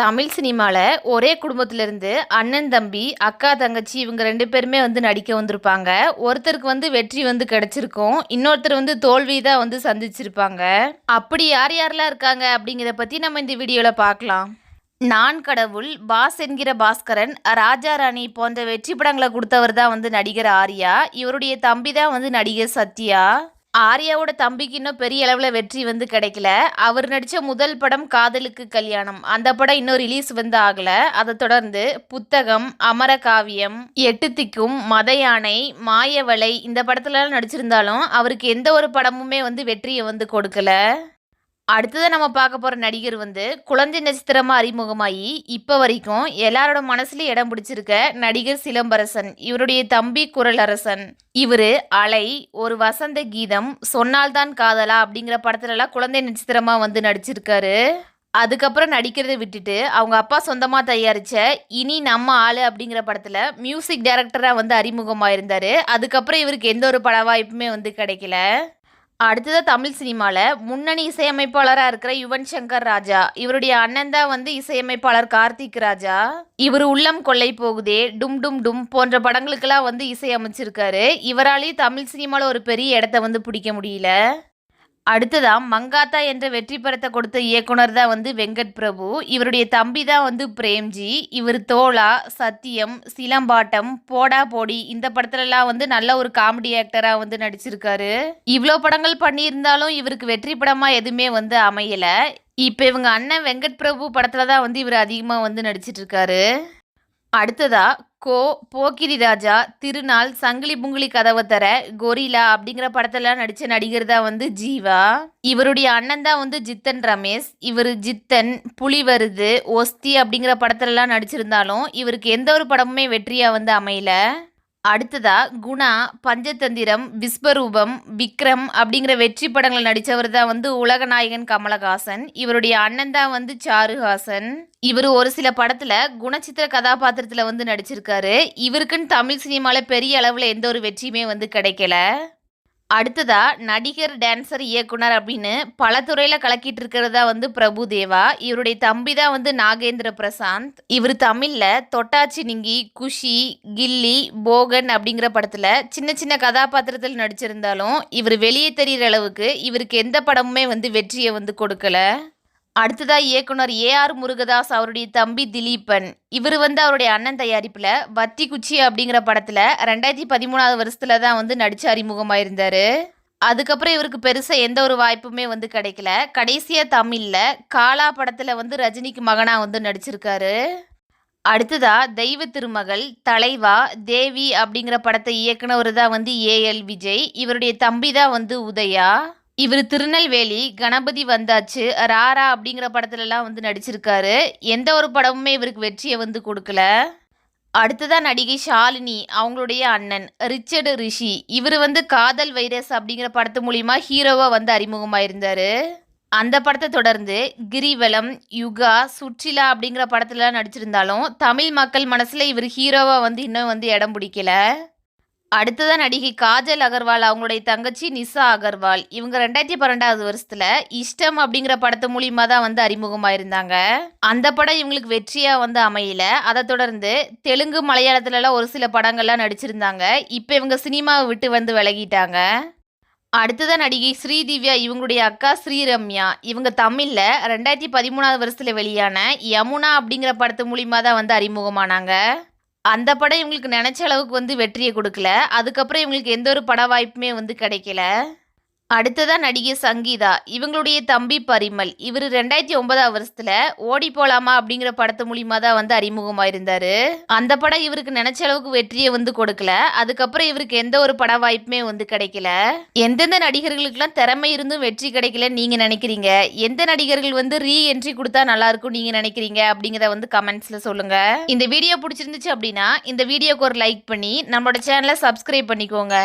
தமிழ் சினிமாவில் ஒரே குடும்பத்திலேருந்து அண்ணன் தம்பி அக்கா தங்கச்சி இவங்க ரெண்டு பேருமே வந்து நடிக்க வந்திருப்பாங்க. ஒருத்தருக்கு வந்து வெற்றி வந்து கிடைச்சிருக்கும். இன்னொருத்தர் வந்து தோல்வி தான் வந்து சந்திச்சிருப்பாங்க. அப்படி யார் யாரெல்லாம் இருக்காங்க அப்படிங்கிறத பற்றி நம்ம இந்த வீடியோவில் பார்க்கலாம். நான் கடவுள் பாஸ் என்கிற பாஸ்கரன் ராஜா ராணி போன்ற வெற்றி படங்களை கொடுத்தவர் தான் வந்து நடிகர் ஆர்யா. இவருடைய தம்பி தான் வந்து நடிகர் சத்யா. ஆர்யாவோட தம்பிக்கு இன்னும் பெரிய அளவில் வெற்றி வந்து கிடைக்கல. அவர் நடித்த முதல் படம் காதலுக்கு கல்யாணம். அந்த படம் இன்னும் ரிலீஸ் வந்து ஆகலை. அதை தொடர்ந்து புத்தகம் அமரகாவியம் எட்டு திக்கும் மத யானை மாயவலை இந்த படத்துலலாம் நடிச்சிருந்தாலும் அவருக்கு எந்த ஒரு படமுமே வந்து வெற்றியை வந்து கொடுக்கல. அடுத்ததான் நம்ம பார்க்க போகிற நடிகர் வந்து குழந்தை நட்சத்திரமாக அறிமுகமாகி இப்போ வரைக்கும் எல்லாரோட மனசுலையும் இடம் பிடிச்சிருக்க நடிகர் சிலம்பரசன் இவருடைய தம்பி குரலரசன். இவர் அலை ஒரு வசந்த கீதம் சொன்னால்தான் காதலா அப்படிங்கிற படத்துலலாம் குழந்தை நட்சத்திரமாக வந்து நடிச்சிருக்காரு. அதுக்கப்புறம் நடிக்கிறதை விட்டுட்டு அவங்க அப்பா சொந்தமாக தயாரித்த இனி நம்ம ஆள் அப்படிங்கிற படத்தில் மியூசிக் டைரக்டராக வந்து அறிமுகமாக இருந்தார் அதுக்கப்புறம் இவருக்கு எந்த ஒரு பட வாய்ப்புமே வந்து கிடைக்கல. அடுத்ததாக தமிழ் சினிமாவில் முன்னணி இசையமைப்பாளராக இருக்கிற யுவன் சங்கர் ராஜா. இவருடைய அண்ணன் தான் வந்து இசையமைப்பாளர் கார்த்திக் ராஜா. இவர் உள்ளம் கொள்ளை போகுதே டும் டும் டும் போன்ற படங்களுக்கெல்லாம் வந்து இசையமைச்சிருக்காரு இவராலேயும் தமிழ் சினிமாவில் ஒரு பெரிய இடத்த வந்து பிடிக்க முடியல. அடுத்ததா மங்காத்தா என்ற வெற்றி படத்தை கொடுத்த இயக்குனர் தான் வந்து வெங்கட் பிரபு. இவருடைய தம்பி தான் வந்து பிரேம்ஜி. இவர் தோழா சத்தியம் சிலம்பாட்டம் போடா போடி இந்த படத்துலலாம் வந்து நல்ல ஒரு காமெடி ஆக்டராக வந்து நடிச்சிருக்காரு. இவ்வளோ படங்கள் பண்ணியிருந்தாலும் இவருக்கு வெற்றி படமாக எதுவுமே வந்து அமையலை. இப்போ இவங்க அண்ணன் வெங்கட் பிரபு படத்தில் தான் வந்து இவர் அதிகமாக வந்து நடிச்சிட்ருக்காரு அடுத்ததாக கோ போக்கிரி ராஜா திருநாள் சங்கிலி புங்கிலி கதவை தர கொரிலா அப்படிங்கிற படத்துல நடித்த நடிகர் தான் வந்து ஜீவா. இவருடைய அண்ணன் தான் வந்து ஜித்தன் ரமேஷ். இவர் ஜித்தன் புலி வருது ஒஸ்தி அப்படிங்கிற படத்துலலாம் நடிச்சிருந்தாலும் இவருக்கு எந்த ஒரு படமுமே வெற்றியாக வந்து அமையல. அடுத்ததா குணா பஞ்சதந்திரம் விஸ்வரூபம் விக்ரம் அப்படிங்கிற வெற்றி படங்கள் நடித்தவர் தான் வந்து உலகநாயகன் கமலஹாசன். இவருடைய அண்ணன் தான் வந்து சாருஹாசன். இவர் ஒரு சில படத்துல குணச்சித்திர கதாபாத்திரத்துல வந்து நடிச்சிருக்காரு. இவருக்குன்னு தமிழ் சினிமால பெரிய அளவுல எந்த ஒரு வெற்றியுமே வந்து கிடைக்கல. அடுத்ததா நடிகர் டான்சர் இயக்குனர் அப்படின்னு பல துறையில கலக்கிட்டு இருக்கிறதா வந்து பிரபு தேவா. இவருடைய தம்பி தான் வந்து நாகேந்திர பிரசாந்த். இவர் தமிழ்ல தொட்டாச்சி நிங்கி குஷி கில்லி போகன் அப்படிங்கிற படத்துல சின்ன சின்ன கதாபாத்திரத்தில் நடிச்சிருந்தாலும் இவர் வெளியே தெரிகிற அளவுக்கு இவருக்கு எந்த படமுமே வந்து வெற்றியை வந்து கொடுக்கல. அடுத்ததா இயக்குனர் ஏ ஆர் முருகதாஸ் அவருடைய தம்பி திலீபன். இவர் வந்து அவருடைய அண்ணன் தயாரிப்பில் வத்தி குச்சி அப்படிங்கிற படத்தில் ரெண்டாயிரத்தி பதிமூணாவது வருஷத்துல தான் வந்து நடிச்சு அறிமுகமாயிருந்தார். அதுக்கப்புறம் இவருக்கு பெருசாக எந்த ஒரு வாய்ப்புமே வந்து கிடைக்கல. கடைசியாக தமிழில் காலா படத்தில் வந்து ரஜினிக்கு மகனாக வந்து நடிச்சிருக்காரு. அடுத்ததா தெய்வ திருமகள் தலைவா தேவி அப்படிங்கிற படத்தை இயக்குனவர் தான் வந்து ஏஎல் விஜய். இவருடைய தம்பி தான் வந்து உதயா. இவர் திருநெல்வேலி கணபதி வந்தாச்சு ராரா அப்படிங்கிற படத்துலலாம் வந்து நடிச்சிருக்காரு. எந்த ஒரு படமுமே இவருக்கு வெற்றியை வந்து கொடுக்கல. அடுத்ததான் நடிகை ஷாலினி அவங்களுடைய அண்ணன் ரிச்சர்டு ரிஷி. இவர் வந்து காதல் வைரஸ் அப்படிங்கிற படத்து மூலிமா ஹீரோவாக வந்து அறிமுகமாயிருந்தார். அந்த படத்தை தொடர்ந்து கிரிவலம் யுகா சுற்றிலா அப்படிங்கிற படத்துலலாம் நடிச்சிருந்தாலும் தமிழ் மக்கள் மனசில் இவர் ஹீரோவாக வந்து இன்னும் வந்து இடம் பிடிக்கல. அடுத்ததான் நடிகை காஜல் அகர்வால் அவங்களுடைய தங்கச்சி நிசா அகர்வால். இவங்க ரெண்டாயிரத்தி பன்னெண்டாவது வருஷத்துல இஷ்டம் அப்படிங்கிற படத்து மூலியமா தான் வந்து அறிமுகமாயிருந்தாங்க. அந்த படம் இவங்களுக்கு வெற்றியா வந்து அமையல. அதை தொடர்ந்து தெலுங்கு மலையாளத்துலலாம் ஒரு சில படங்கள்லாம் நடிச்சிருந்தாங்க. இப்போ இவங்க சினிமாவை விட்டு வந்து விலகிட்டாங்க. அடுத்ததான் நடிகை ஸ்ரீதிவ்யா இவங்களுடைய அக்கா ஸ்ரீரம்யா. இவங்க தமிழில் ரெண்டாயிரத்தி பதிமூணாவது வருஷத்தில் வெளியான யமுனா அப்படிங்கிற படத்து மூலியமாக தான் வந்து அறிமுகமானாங்க. அந்த படம் இவங்களுக்கு நினச்ச அளவுக்கு வந்து வெற்றியை கொடுக்கல. அதுக்கப்புறம் இவங்களுக்கு எந்த ஒரு பட வாய்ப்புமே வந்து கிடைக்கல. அடுத்ததான் நடிகை சங்கீதா. இவங்களுடைய தம்பி பரிமல். இவர் ரெண்டாயிரத்தி ஒன்பதாம் வருஷத்துல ஓடி போலாமா அப்படிங்கிற படத்து மூலியமா தான் வந்து அறிமுகமாயிருந்தாரு. அந்த படம் இவருக்கு நினைச்ச அளவுக்கு வெற்றியை வந்து கொடுக்கல. அதுக்கப்புறம் இவருக்கு எந்த ஒரு பட வாய்ப்புமே வந்து கிடைக்கல. எந்தெந்த நடிகர்களுக்கெல்லாம் திறமை இருந்தும் வெற்றி கிடைக்கல நீங்க நினைக்கிறீங்க? எந்த நடிகர்கள் வந்து ரீ என்ட்ரி கொடுத்தா நல்லா இருக்கும் நீங்க நினைக்கிறீங்க? அப்படிங்கிறத வந்து கமெண்ட்ஸ்ல சொல்லுங்க. இந்த வீடியோ பிடிச்சிருந்துச்சு அப்படின்னா இந்த வீடியோக்கு ஒரு லைக் பண்ணி நம்மளோட சேனலை சப்ஸ்கிரைப் பண்ணிக்கோங்க.